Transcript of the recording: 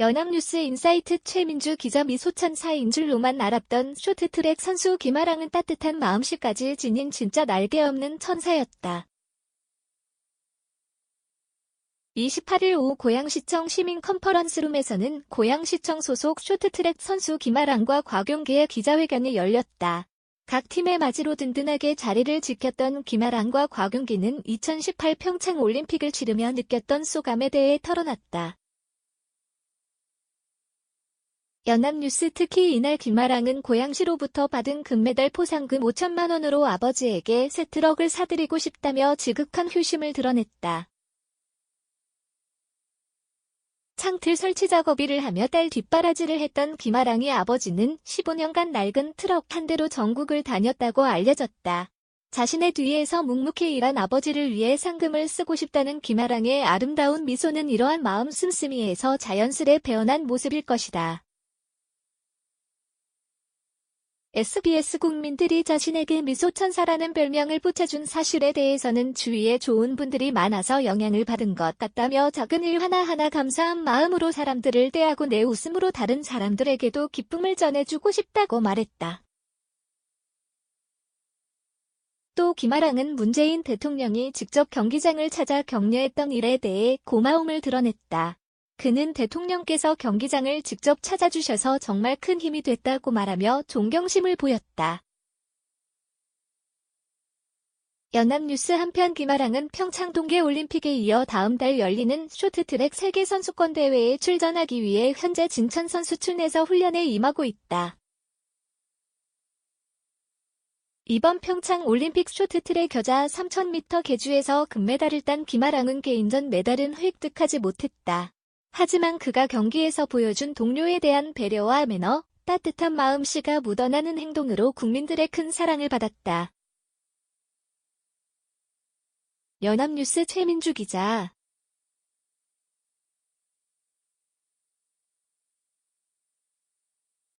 연합뉴스 인사이트 최민주 기자 미소천사인 줄로만 알았던 쇼트트랙 선수 김아랑은 따뜻한 마음씨까지 지닌 진짜 날개 없는 천사였다. 28일 오후 고양시청 시민 컨퍼런스룸에서는 고양시청 소속 쇼트트랙 선수 김아랑과 곽용기의 기자회견이 열렸다. 각 팀의 맞이로 든든하게 자리를 지켰던 김아랑과 곽용기는 2018 평창 올림픽을 치르며 느꼈던 소감에 대해 털어놨다. 연합뉴스 특히 이날 김아랑은 고양시로부터 받은 금메달 포상금 5천만 원으로 아버지에게 새 트럭을 사드리고 싶다며 지극한 효심을 드러냈다. 창틀 설치 작업 일을 하며 딸 뒷바라지를 했던 김아랑의 아버지는 15년간 낡은 트럭 한 대로 전국을 다녔다고 알려졌다. 자신의 뒤에서 묵묵히 일한 아버지를 위해 상금을 쓰고 싶다는 김아랑의 아름다운 미소는 이러한 마음 씀씀이에서 자연스레 배어난 모습일 것이다. SBS 국민들이 자신에게 미소천사라는 별명을 붙여준 사실에 대해서는 주위에 좋은 분들이 많아서 영향을 받은 것 같다며 작은 일 하나하나 감사한 마음으로 사람들을 대하고 내 웃음으로 다른 사람들에게도 기쁨을 전해주고 싶다고 말했다. 또 김아랑은 문재인 대통령이 직접 경기장을 찾아 격려했던 일에 대해 고마움을 드러냈다. 그는 대통령께서 경기장을 직접 찾아주셔서 정말 큰 힘이 됐다고 말하며 존경심을 보였다. 연합뉴스 한편 김아랑은 평창 동계올림픽에 이어 다음 달 열리는 쇼트트랙 세계선수권대회에 출전하기 위해 현재 진천선수촌에서 훈련에 임하고 있다. 이번 평창 올림픽 쇼트트랙 겨자 3000m 계주에서 금메달을 딴 김아랑은 개인전 메달은 획득하지 못했다. 하지만 그가 경기에서 보여준 동료에 대한 배려와 매너, 따뜻한 마음씨가 묻어나는 행동으로 국민들의 큰 사랑을 받았다. 연합뉴스 최민주 기자